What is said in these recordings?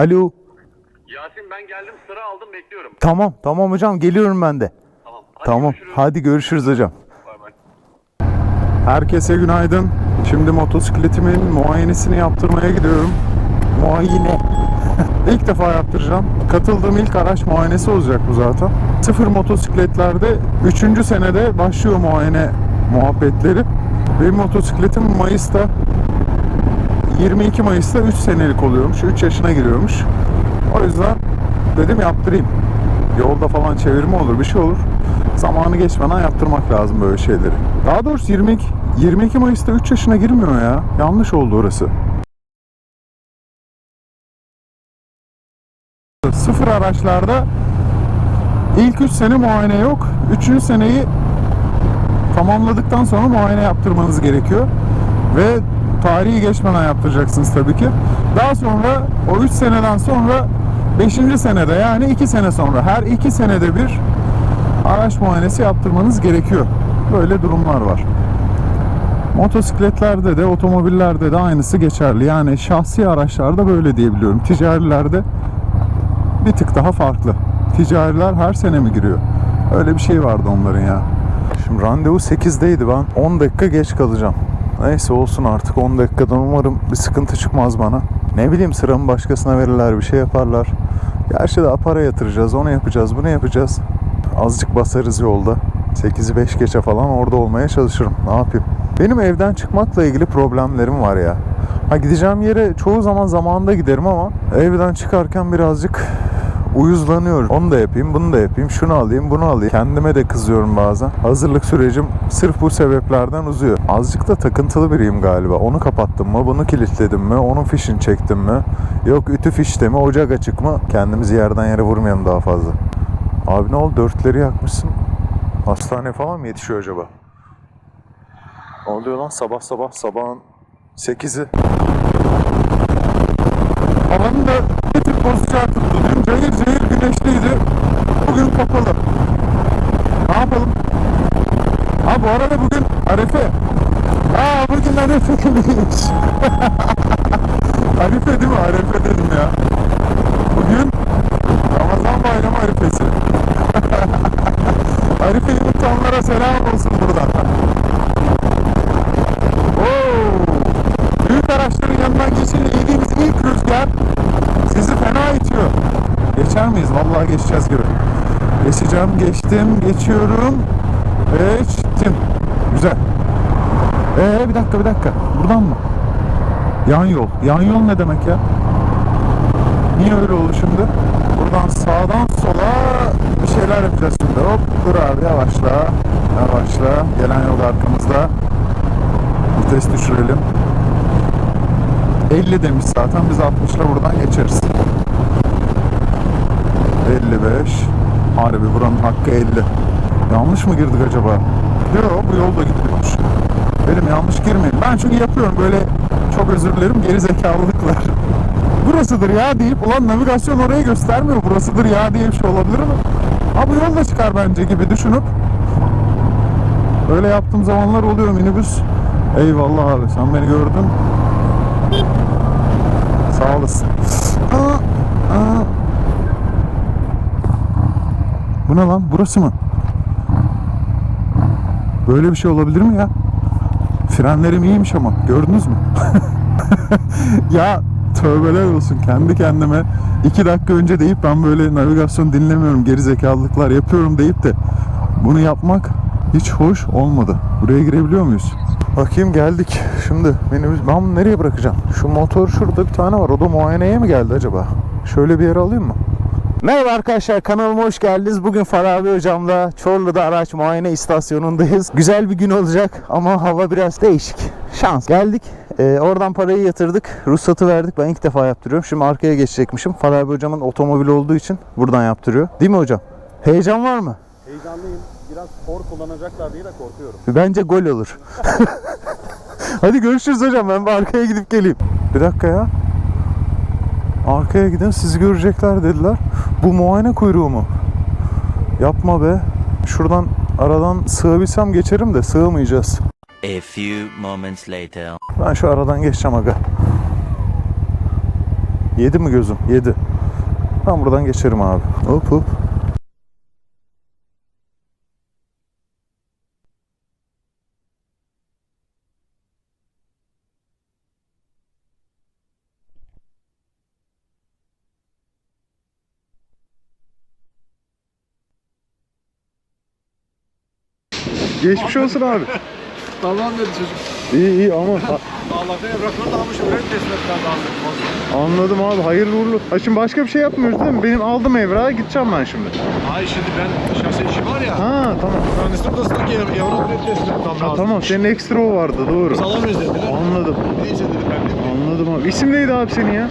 Alo. Yasin ben geldim sıra aldım bekliyorum. Tamam tamam hocam geliyorum ben de. Tamam. Hadi Tamam görüşürüz. hadi görüşürüz hocam. Bay bay. Herkese günaydın. Şimdi motosikletimin muayenesini yaptırmaya gidiyorum. Muayene. ilk defa yaptıracağım. Katıldığım ilk araç muayenesi olacak bu zaten. Sıfır motosikletlerde 3. senede başlıyor muayene muhabbetleri. Benim motosikletim Mayıs'ta 22 Mayıs'ta 3 senelik oluyormuş. 3 yaşına giriyormuş. O yüzden dedim yaptırayım. Yolda falan çevirme olur, bir şey olur. Zamanı geçmeden yaptırmak lazım böyle şeyleri. Daha doğrusu 22, 22 Mayıs'ta 3 yaşına girmiyor ya. Yanlış oldu orası. Sıfır araçlarda ilk 3 sene muayene yok. 3. seneyi tamamladıktan sonra muayene yaptırmanız gerekiyor. Ve tarihi geçmeden yaptıracaksınız tabii ki. Daha sonra o 3 seneden sonra 5. senede yani 2 sene sonra her 2 senede bir araç muayenesi yaptırmanız gerekiyor. Böyle durumlar var. Motosikletlerde de otomobillerde de aynısı geçerli. Yani şahsi araçlarda böyle diyebiliyorum. Ticarilerde bir tık daha farklı. Ticariler her sene mi giriyor? Öyle bir şey vardı onların ya. Şimdi randevu 8'deydi ben 10 dakika geç kalacağım. Neyse olsun artık 10 dakikadan umarım bir sıkıntı çıkmaz bana. Ne bileyim sıramı başkasına verirler bir şey yaparlar. Gerçi daha para yatıracağız onu yapacağız bunu yapacağız. Azıcık basarız yolda. 8'i 5 geçe falan orada olmaya çalışırım. Ne yapayım? Benim evden çıkmakla ilgili problemlerim var ya. Ha gideceğim yere çoğu zaman zamanında giderim ama evden çıkarken birazcık uyuzlanıyorum. Onu da yapayım, bunu da yapayım, şunu alayım, bunu alayım. Kendime de kızıyorum bazen. Hazırlık sürecim sırf bu sebeplerden uzuyor. Azıcık da takıntılı biriyim galiba. Onu kapattım mı, bunu kilitledim mi, onun fişini çektim mi, yok ütü fişte mi, ocak açık mı? Kendimizi yerden yere vurmayalım daha fazla. Abi ne oldu? Dörtleri yakmışsın. Hastane falan mı yetişiyor acaba? Ne oluyor lan sabah sabah sabahın 8'i. Havanın da bir tık bozacağı tuttu. Cayır cayır güneşliydi. Bugün kapalı. Ne yapalım? Ha bu arada bugün Arefe. Aa bugün Arefe günüymüş. Arefe değil mi? Arefe dedim ya. Bugün Geçer miyiz? Vallahi geçeceğiz gibi. Geçeceğim, geçtim, geçiyorum. Geçtim. Güzel. Ee bir dakika bir dakika. Buradan mı? Yan yol. Yan yol ne demek ya? Niye öyle oldu şimdi? Buradan sağdan sola bir şeyler yapacağız şimdi. Hop dur abi yavaşla. Yavaşla. Gelen yol arkamızda. Vites düşürelim. 50 demiş zaten biz 60 ile buradan geçeriz. 55. Harbi buranın hakkı 50. Yanlış mı girdik acaba? Yok bu yolda gidiyormuş. Benim yanlış girmeyin. Ben çünkü yapıyorum böyle çok özür dilerim geri zekalılıklar. Burasıdır ya deyip ulan navigasyon oraya göstermiyor. Burasıdır ya diye bir şey olabilir mi? Ha bu yol çıkar bence gibi düşünüp öyle yaptığım zamanlar oluyor minibüs. Eyvallah abi sen beni gördün. Sağ olasın. Aa, aa. Bu ne lan? Burası mı? Böyle bir şey olabilir mi ya? Frenlerim iyiymiş ama. Gördünüz mü? ya tövbeler olsun kendi kendime iki dakika önce deyip ben böyle navigasyon dinlemiyorum geri zekalılıklar yapıyorum deyip de bunu yapmak hiç hoş olmadı. Buraya girebiliyor muyuz? Bakayım geldik. Şimdi minibüs ben bunu nereye bırakacağım? Şu motor şurada bir tane var. O da muayeneye mi geldi acaba? Şöyle bir yere alayım mı? Merhaba arkadaşlar kanalıma hoş geldiniz. Bugün Farabi hocamla Çorlu'da araç muayene istasyonundayız. Güzel bir gün olacak ama hava biraz değişik. Şans. Geldik. Ee, oradan parayı yatırdık. Ruhsatı verdik. Ben ilk defa yaptırıyorum. Şimdi arkaya geçecekmişim. Farabi hocamın otomobili olduğu için buradan yaptırıyor. Değil mi hocam? Heyecan var mı? Heyecanlıyım. Biraz spor kullanacaklar diye de korkuyorum. Bence gol olur. Hadi görüşürüz hocam. Ben bir arkaya gidip geleyim. Bir dakika ya. Arkaya gidin sizi görecekler dediler. Bu muayene kuyruğu mu? Yapma be. Şuradan aradan sığabilsem geçerim de sığamayacağız. A few moments later. Ben şu aradan geçeceğim aga. Yedi mi gözüm? Yedi. Ben buradan geçerim abi. Hop hop. Geçmiş olsun abi. Tamam dedi çocuk. İyi iyi ama Allah'tan evrakları da almışım. Red teslim etmem lazım. anladım abi hayırlı uğurlu. Ha şimdi başka bir şey yapmıyoruz değil mi? Benim aldım evrağı gideceğim ben şimdi. Hayır şimdi ben şahsi işi var ya. Ha tamam. Mühendislik odasındaki ev, evrak red teslim etmem lazım. Ha, tamam senin ekstra o vardı doğru. Biz alamayız dediler. Anladım. Neyse dedim ben de. Anladım abi. İsim neydi abi senin ya?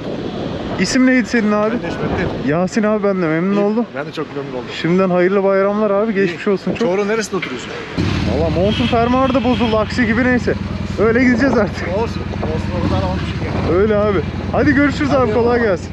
İsim neydi senin abi? Ben Neşmet'teyim. Yasin abi ben de memnun oldum. Ben de çok memnun oldum. Şimdiden hayırlı bayramlar abi. Geçmiş olsun çok. Çoğru neresinde oturuyorsun? Valla montun fermuarı da bozuldu aksi gibi neyse. Öyle gideceğiz artık. Olsun. Olsun o kadar. Öyle abi. Hadi görüşürüz abi kolay gelsin.